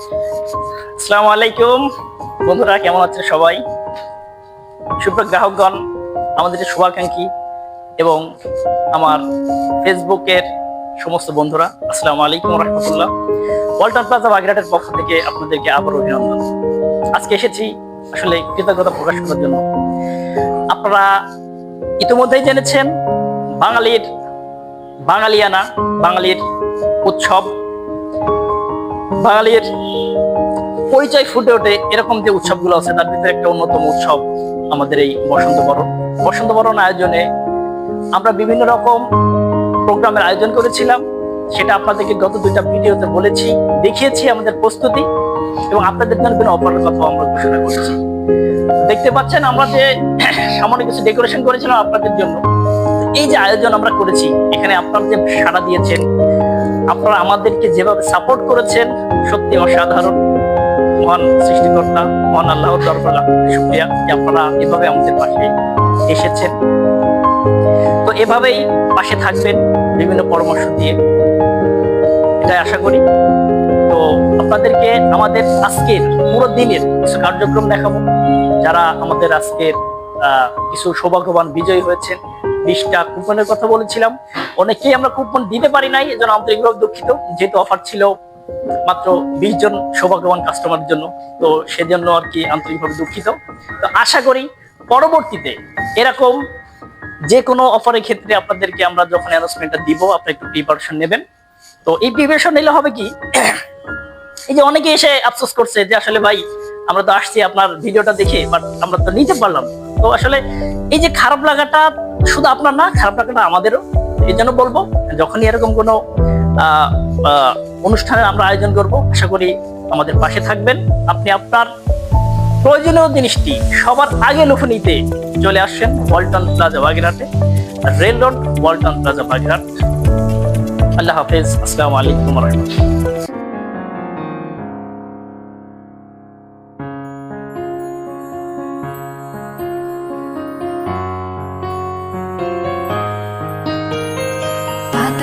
আসসালামু আলাইকুম। বন্ধুরা, কেমন আছেন সবাই? সুপ্র গ্রাহকগণ, আমাদের যে শুভাকাঙ্ক্ষী এবং আমার ফেসবুকের সমস্ত বন্ধুরা, আসসালামু আলাইকুম রহমতুল্লাহ। ওয়াল্টন প্লাজা বাগেরহাটের পক্ষ থেকে আপনাদেরকে আবার অভিনন্দন। আজকে এসেছি আসলে কৃতজ্ঞতা প্রকাশ করার জন্য। আপনারা ইতিমধ্যেই জেনেছেন, বাঙালির বাঙালিয়ানা, বাঙালির উৎসব বাঙালির পরিচয় ফুটে ওঠে এরকম যে উৎসবগুলো আছে, তার ভিতরে একটা অন্যতম উৎসব আমাদের এই বসন্ত বরণ বসন্ত বরণ আয়োজনে আমরা বিভিন্ন রকম প্রোগ্রামের আয়োজন করেছিলাম। সেটা আপনাদেরকে গত দুইটা ভিডিওতে বলেছি, দেখিয়েছি আমাদের প্রস্তুতি এবং আপনাদের জন্য কোনো অফারের কথা আমরা ঘোষণা করেছি। দেখতে পাচ্ছেন আমরা যে সামান্য কিছু ডেকোরেশন করেছিলাম আপনাদের জন্য। এই যে আয়োজন আমরা করেছি, এখানে আপনারা যে সাড়া দিয়েছেন, আপনারা আমাদেরকে যেভাবে সাপোর্ট করেছেন সত্যি অসাধারণ, মহান সৃষ্টিকর্তা, মহান আল্লাহর দরবার শুক্রিয়া যে আপনারা এভাবে আমাদের পাশে এসেছেন। তো এভাবেই পাশে থাকবেন বিভিন্ন পরামর্শ দিয়ে। এটাই আশা করি। তো আপনাদেরকে আমাদের আজকের পুরো দিনের কিছু কার্যক্রম দেখাবো। যারা আমাদের আজকের কিছু সৌভাগ্যবান বিজয়ী হয়েছেন, বিশটা কুপনের কথা বলেছিলাম। অনেকেই আমরা কুপন দিতে পারি নাই, এজন্য আন্তরিকভাবে দুঃখিত। যেহেতু অফার ছিল মাত্র বিশ জন সৌভাগ্যবান কাস্টমারের জন্য। তো সেজন্য আর কি আন্তরিকভাবে দুঃখিত। তো আশা করি পরবর্তীতে এরকম যে কোনো অফারের ক্ষেত্রে আপনাদেরকে আমরা যখন অ্যানাউন্সমেন্টটা দিব আপনারা একটু প্রিপারেশন নেবেন। তো এই প্রিপারেশন নিলে হবে কি, এই যে অনেকে এসে আফসোস করছে যে আসলে ভাই, আমরা তো আসছি আপনার ভিডিওটা দেখে বাট আমরা তো নিতে পারলাম তো আসলে এই যে খারাপ লাগাটা শুধু আপনার না, খারাপ লাগাটা আমাদেরও। এই জন্য বলব, যখনই এরকম কোনো অনুষ্ঠানের আমরা আয়োজন করব। আশা করি আমাদের পাশে থাকবেন। আপনি আপনার প্রয়োজনীয় জিনিসটি সবার আগে লুফে নিতে চলে আসছেন ওয়ালটন প্লাজা বাগেরহাটে rail road Walton plaza Bagerhat. আল্লাহ হাফেজ। আসসালামু আলাইকুম রহমতুল্লাহ।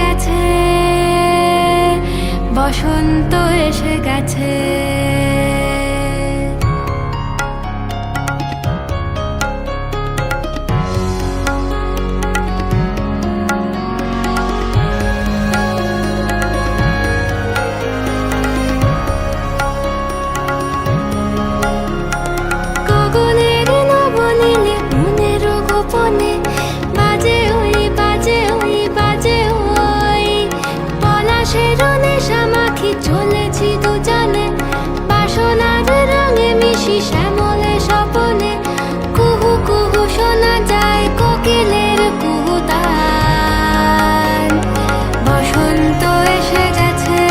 গেছে বসন্ত এসে গেছে। শোনা যায় কোকিলের বসন্ত এসে গেছে,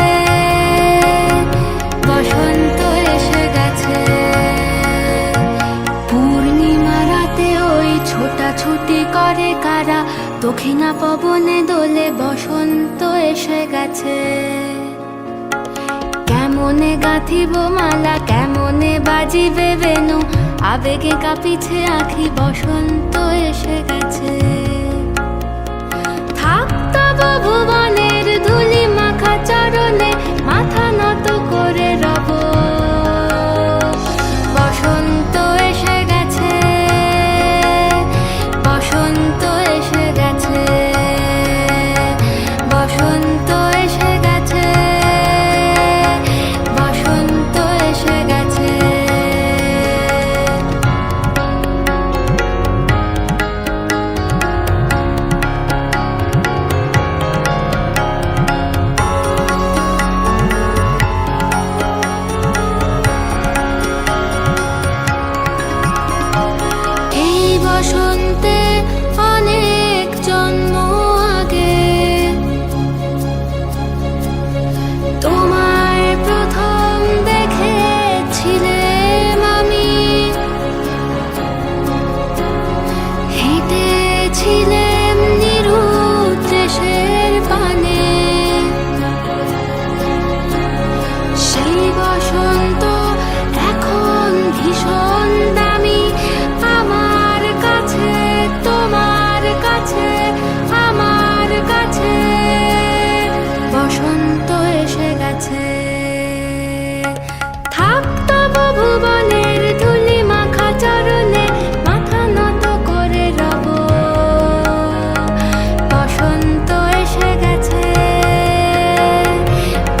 বসন্ত এসে গেছে। পূর্ণিমা ওই ছোটাছুটি করে কারা? দক্ষিণা পবনে দোলে বসন্ত এসে গেছে। কেমনে গাঁথিব মালা, কেমনে বাজিবে বেনু? আবেগে কাঁপিছে আখি, বসন্ত এসে গেছে। থাক তব ভুবনের ধুলি মাখা চরণে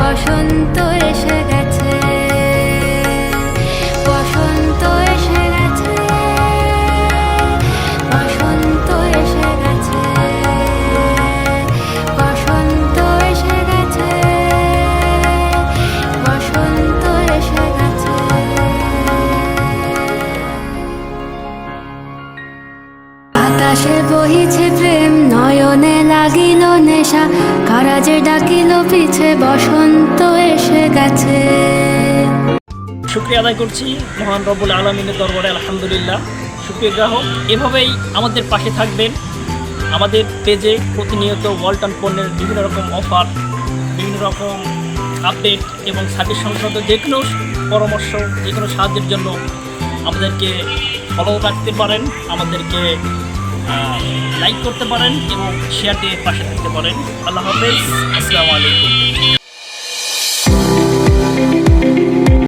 বসন্ত নেশা কারা যে ডাকিল পিছে বসন্ত এসে গেছে। শুক্রিয়া আদায় করছি মহান রব্বুল আলমিনের দরবারে, আলহামদুলিল্লাহ। সুপ্রিয় গ্রাহক, এভাবেই আমাদের পাশে থাকবেন। আমাদের পেজে প্রতিনিয়ত ওয়ালটন পণ্যের বিভিন্ন রকম অফার, বিভিন্ন রকম আপডেট এবং সার্ভিস সংক্রান্ত যে কোনো পরামর্শ যে কোনো সাহায্যের জন্য আমাদেরকে ফলো রাখতে পারেন। আমাদেরকে লাইক করতে পারেন এবং শেয়ারটি পাশে থাকতে পারেন। আল্লাহ হাফেজ। আসসালামু আলাইকুম।